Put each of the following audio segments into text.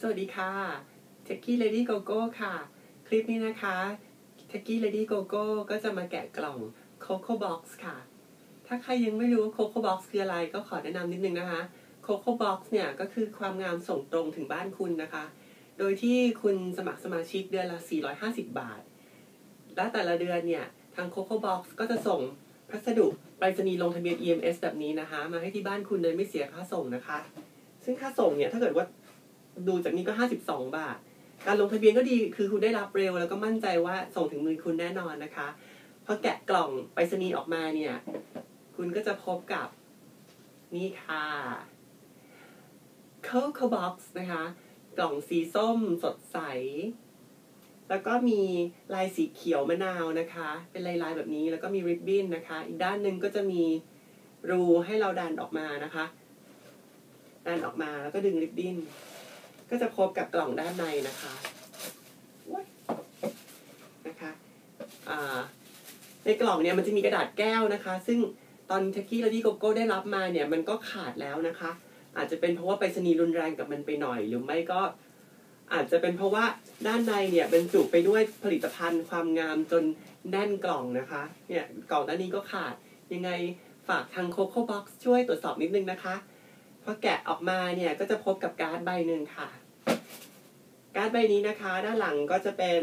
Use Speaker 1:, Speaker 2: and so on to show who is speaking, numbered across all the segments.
Speaker 1: สวัสดีค่ะ t e c h i e Lady Gogo ค่ะ คลิปนี้นะคะ t e c h i e Lady Gogo ก็จะมาแกะกล่อง Coco Box ค่ะ ถ้าใครยังไม่รู้ Coco Box คืออะไรก็ขอแนะนำนิดนึงนะคะ Coco Box เนี่ยก็คือความงามส่งตรงถึงบ้านคุณนะคะ โดยที่คุณสมัครสมาชิกเดือนละ 450 บาท และแต่ละเดือนเนี่ยทาง Coco Box ก็จะส่งพัสดุไปรษณีย์ลงทะเบียน EMS แบบนี้นะคะ มาให้ที่บ้านคุณโดยไม่เสียค่าส่งนะคะ ซึ่งค่าส่งเนี่ยถ้าเกิดว่า ดูจากนี้ก็52บาท การลงทะเบียนก็ดีคือคุณได้รับเร็ว แล้วก็มั่นใจว่าส่งถึงมือคุณแน่นอนนะคะพอแกะกล่องไปรษณีย์ออกมาเนี่ย คุณก็จะพบกับนี่ค่ะ Coco Box นะคะ กล่องสีส้มสดใส แล้วก็มีลายสีเขียวมะนาวนะคะ เป็นลายลายแบบนี้แล้วก็มีริบบิ้นนะคะ อีกด้านหนึ่งก็จะมีรูให้เราดันออกมานะคะ ดันออกมาแล้วก็ดึงริบบิ้น ก็จะพบกับกล่องด้านในนะคะนะคะในกล่องเนี่ยมันจะมีกระดาษแก้วนะคะ ซึ่งตอนทคกี้และที่โกโก้ได้รับมาเนี่ยมันก็ขาดแล้วนะคะ อาจจะเป็นเพราะว่าไปรษณีย์รุนแรงกับมันไปหน่อย หรือไม่ก็อาจจะเป็นเพราะว่าด้านในเนี่ยบรรจุไปด้วยผลิตภัณฑ์ความงามจนแน่นกล่องนะคะเนี่ยกล่องด้านนี้ก็ขาดยังไงฝากทางโคโค่บ็อกซ์ช่วยตรวจสอบนิดนึงนะคะ พอแกะออกมาเนี่ยก็จะพบกับการ์ดใบหนึ่งค่ะ การ์ดใบนี้นะคะ ด้านหลังก็จะเป็น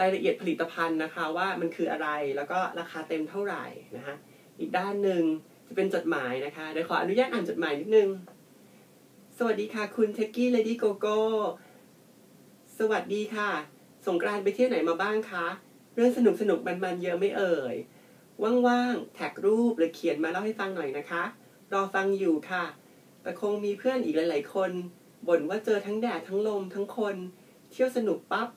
Speaker 1: รายละเอียดผลิตภัณฑ์นะคะ ว่ามันคืออะไรแล้วก็ราคาเต็มเท่าไหร่นะคะ อีกด้านหนึ่งจะเป็นจดหมายนะคะเดี๋ยวขออนุญาตอ่านจดหมายนิดนึง สวัสดีค่ะ คุณเทกกี้เลดี้โกโก้สวัสดีค่ะ สงกรานไปเที่ยวไหนมาบ้างคะ เรื่องสนุกสนุกมันๆเยอะไม่เอ่ย ว่างๆ แท็กรูปหรือเขียนมาเล่าให้ฟังหน่อยนะคะ รอฟังอยู่ค่ะ แต่คงมีเพื่อนอีกหลาย ๆ คนบ่นว่าเจอทั้งแดดทั้งลมทั้งคน เที่ยวสนุกปับ๊บ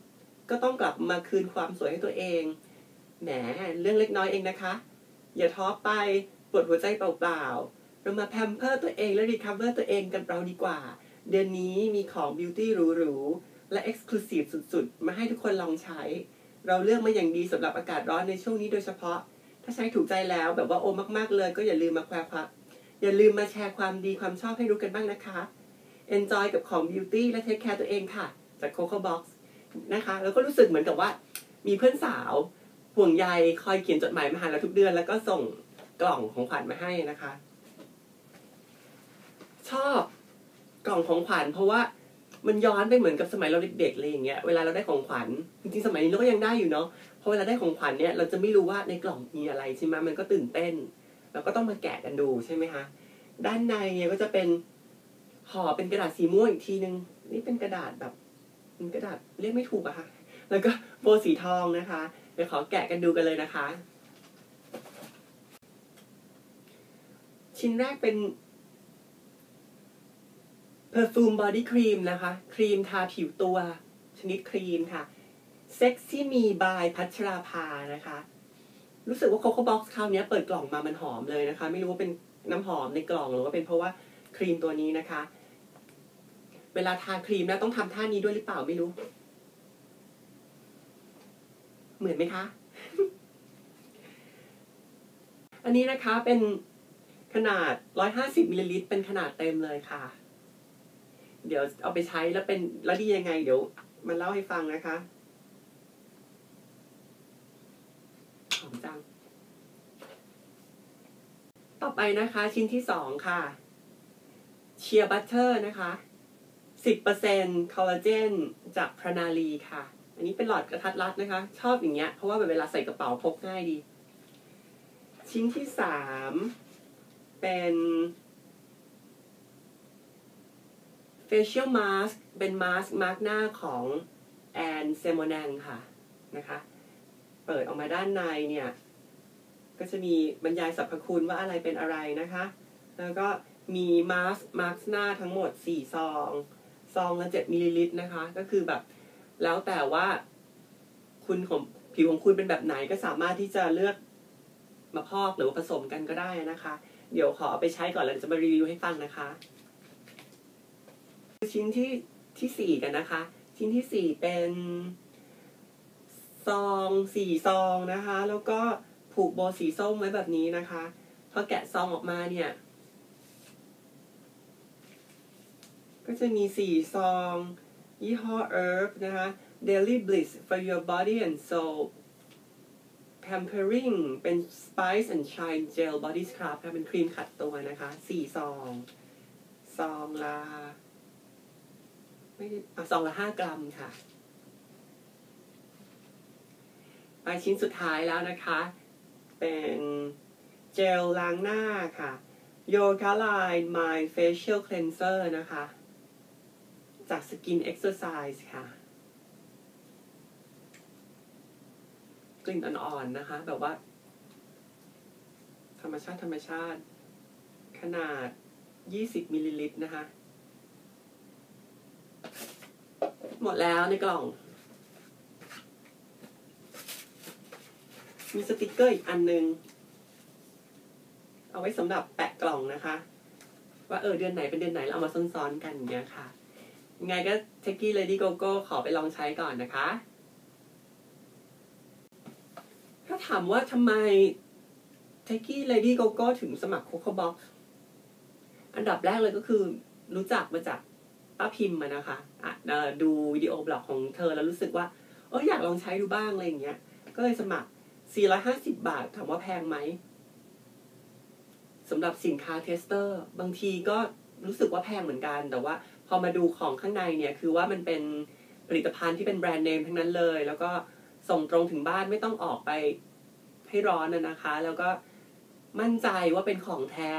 Speaker 1: ก็ต้องกลับมาคืนความสวยให้ตัวเอง แหม เรื่องเล็กน้อยเองนะคะ อย่าท้อไปปวดหัวใจเปล่าๆ เรามาแพมเพิร์ตัวเองและรีคัฟเวอร์ตัวเองกันเราดีกว่า เดือนนี้มีของบิวตี้หรูๆ และเอ็กซ์คลูซีฟสุดๆ มาให้ทุกคนลองใช้ เราเลือกมาอย่างดีสำหรับอากาศร้อนในช่วงนี้โดยเฉพาะ ถ้าใช้ถูกใจแล้วแบบว่าโอมากๆเลย ก็อย่าลืมมาแควร์ อย่าลืมมาแชร์ความดีความชอบให้รู้กันบ้างนะคะ Enjoy กับของ Beauty และ Take Care ตัวเองค่ะ จาก Coco Box นะคะ แล้วก็รู้สึกเหมือนกับว่ามีเพื่อนสาวห่วงใยคอยเขียนจดหมายมาหาเราทุกเดือน แล้วก็ส่งกล่องของขวัญมาให้นะคะ ชอบกล่องของขวัญเพราะว่ามันย้อนไปเหมือนกับสมัยเราเด็กๆเลยอย่างเงี้ย เวลาเราได้ของขวัญ จริงๆ สมัยนี้เราก็ยังได้อยู่เนาะพอเวลาได้ของขวัญเนี่ย เราจะไม่รู้ว่าในกล่องมีอะไรใช่ไหมมันก็ตื่นเต้น เราก็ต้องมาแกะกันดูใช่ไหมคะ ด้านในเนี่ยก็จะเป็นห่อเป็นกระดาษสีม่วงอีกทีนึง นี่เป็นกระดาษแบบเป็นกระดาษเรียกไม่ถูกอะค่ะ แล้วก็โบสีทองนะคะเดี๋ยวขอแกะกันดูกันเลยนะคะ ชิ้นแรกเป็น Perfume Body Cream นะคะ ครีมทาผิวตัว ชนิดครีมค่ะ Sexy Me by พัชราภานะคะ รู้สึกว่าโคโค่บ็อกซ์คราวนี้เปิดกล่องมามันหอมเลยนะคะ ไม่รู้ว่าเป็นน้ำหอมในกล่องหรือว่าเป็นเพราะว่าครีมตัวนี้นะคะ เวลาทาครีมแล้วต้องทำท่านี้ด้วยหรือเปล่าไม่รู้ เหมือนไหมคะ อันนี้นะคะเป็นขนาด 150มิลลิลิตรเป็นขนาดเต็มเลยค่ะ เดี๋ยวเอาไปใช้แล้วเป็นแล้วดียังไง เดี๋ยวมาเล่าให้ฟังนะคะ อมจัง ต่อไปนะคะ ชิ้นที่สองค่ะเชียร์บัตเตอร์นะคะสิบเปอร์เซ็นคอลลาเจนจากพรนาลีค่ะ อันนี้เป็นหลอดกระทัดรัดนะคะ ชอบอย่างเงี้ย เพราะว่าเวลาใส่กระเป๋าพกง่ายดี ชิ้นที่สามเป็น facial mask เป็นมาสก์มาร์กหน้าของแอนเซโมแนงค่ะนะคะ เปิดออกมาด้านในเนี่ย ก็จะมีบรรยายสรรพคุณว่าอะไรเป็นอะไรนะคะ แล้วก็มีมาสมาร์กหน้าทั้งหมดสี่ซอง ซองละเจ็ดมิลลิลิตรนะคะ ก็คือแบบ แล้วแต่ว่าคุณของผิวของคุณเป็นแบบไหนก็สามารถที่จะเลือกมาพอกหรือว่าผสมกันก็ได้นะคะ เดี๋ยวขอเอาไปใช้ก่อนแล้วจะมารีวิวให้ฟังนะคะ ชิ้นที่ที่สี่กันนะคะ ชิ้นที่สี่เป็น ซองสี่ซองนะคะ แล้วก็ผูกโบสีส้มไว้แบบนี้นะคะพอแกะซองออกมาเนี่ย ก็จะมีสี่ซอง ยี่ห้อ Herb นะคะ Daily Bliss for your body and soul Pampering เป็น Spice and Shine Gel Body Scrub ค่ะเป็นครีมขัดตัวนะคะสี่ซอง ซองละไม่ได้อะซองละห้ากรัมค่ะ ไปชิ้นสุดท้ายแล้วนะคะ เป็นเจลล้างหน้าค่ะ Yoga Line My Facial Cleanser นะคะ จาก Skin Exercise ค่ะ กลิ่นอ่อนๆนะคะ แบบว่า ธรรมชาติธรรมชาติ ขนาด 20มิลลิลิตรนะคะ หมดแล้วในกล่อง มีสติกเกอร์อีกอันนึง เอาไว้สำหรับแปะกล่องนะคะ ว่าเออเดือนไหนเป็นเดือนไหนเราเอามาซ้อนๆกันอย่างเงี้ยค่ะยังไงก็เทคกี้เลดี้โกโก้ขอไปลองใช้ก่อนนะคะ ถ้าถามว่าทำไมเทคกี้เลดี้โกโก้ถึงสมัครโคโค่บ็อกอันดับแรกเลยก็คือรู้จักมาจากป้าพิมพ์มานะคะะดูวิดีโอบล็อกของเธอแล้วรู้สึกว่าเอออยากลองใช้ดูบ้างอะไรอย่างเงี้ย ก็เลยสมัคร 450 บาทถามว่าแพงไหมสำหรับสินค้าเทสเตอร์ บางทีก็รู้สึกว่าแพงเหมือนกัน แต่ว่าพอมาดูของข้างในเนี่ย คือว่ามันเป็นผลิตภัณฑ์ที่เป็นแบรนด์เนมทั้งนั้นเลย แล้วก็ส่งตรงถึงบ้านไม่ต้องออกไปให้ร้อนนะนะคะ แล้วก็มั่นใจว่าเป็นของแท้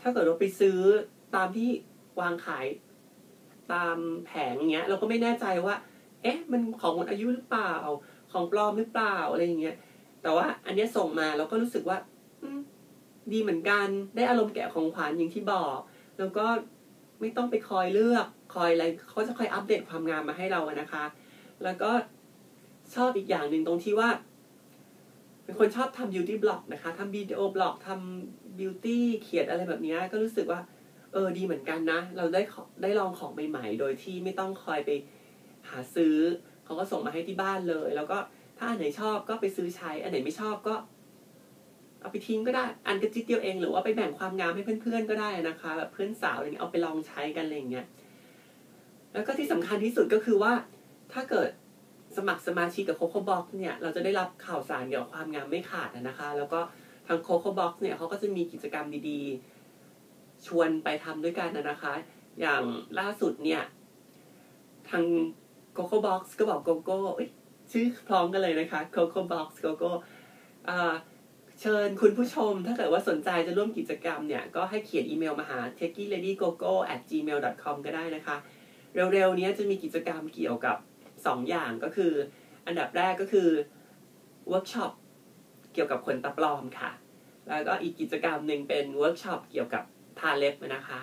Speaker 1: ถ้าเกิดเราไปซื้อตามที่วางขายตามแผงเงี้ย เราก็ไม่แน่ใจว่า เอ๊ะ มันของหมดอายุหรือเปล่า ของปลอมหรือเปล่าอะไรอย่างเงี้ย แต่ว่า อันเนี้ยส่งมาเราก็รู้สึกว่าดีเหมือนกันได้อารมณ์แกะของขวัญอย่างที่บอก แล้วก็ไม่ต้องไปคอยเลือกคอยอะไรเขาจะคอยอัปเดตความงามมาให้เราอะนะคะ แล้วก็ชอบอีกอย่างหนึ่งตรงที่ว่า เป็นคนชอบทำบิวตี้บล็อกนะคะทำวิดีโอบล็อกทำบิวตี้เขียนอะไรแบบนี้ก็รู้สึกว่า เออดีเหมือนกันนะ เราได้ได้ลองของใหม่ๆ โดยที่ไม่ต้องคอยไปหาซื้อ เขาก็ส่งมาให้ที่บ้านเลย แล้วก็ ถ้าอันไหนชอบก็ไปซื้อใช้ อันไหนไม่ชอบก็ เอาไปทิ้งก็ได้ อันกระจิตเดียวเอง หรือว่าไปแบ่งความงามให้เพื่อนๆก็ได้นะคะ แบบเพื่อนสาวอะไรเงี้ยเอาไปลองใช้กันอะไรอย่างเงี้ย แล้วก็ที่สำคัญที่สุดก็คือว่า ถ้าเกิดสมัครสมาชิกกับโคโค่บ็อกเนี่ย เราจะได้รับข่าวสารเกี่ยวกับความงามไม่ขาดนะคะ แล้วก็ทางโคโค่บ็อกเนี่ยเขาก็จะมีกิจกรรมดีๆ ชวนไปทำด้วยกันนะคะ อย่างล่าสุดเนี่ย ทางโ o โ o บ็อกซ์ก็บอกโกโก้ ชื่อพร้อมกันเลยนะคะโ o โ o บ็อกซ์โกโก้เชิญคุณผู้ชม ถ้าเกิดว่าสนใจจะร่วมกิจกรรมเนี่ย ก็ให้เขียนอีเมลมาหา t e c h i e l a d y g o g o at gmail com ก็ได้นะคะ เร็วๆนี้จะมีกิจกรรมเกี่ยวกับ 2 อย่างก็คือ อันดับแรกก็คือเวิร์กช็อปเกี่ยวกับขนตาปลอมค่ะ แล้วก็อีกกิจกรรมหนึ่งเป็นเวิร์กช็อปเกี่ยวกับทาเล็บนะคะ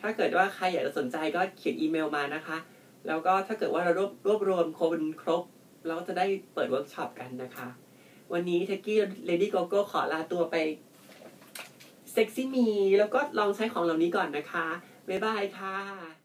Speaker 1: ถ้าเกิดว่าใครอยากจะสนใจก็เขียนอีเมลมานะคะ แล้วก็ถ้าเกิดว่าเรารวบรวบรวมคนครบ เราก็จะได้เปิดเวิร์กช็อปกันนะคะ วันนี้เทกกี้เลดี้โกโก้ขอลาตัวไปเซ็กซี่มี แล้วก็ลองใช้ของเหล่านี้ก่อนนะคะ บ๊ายบายค่ะ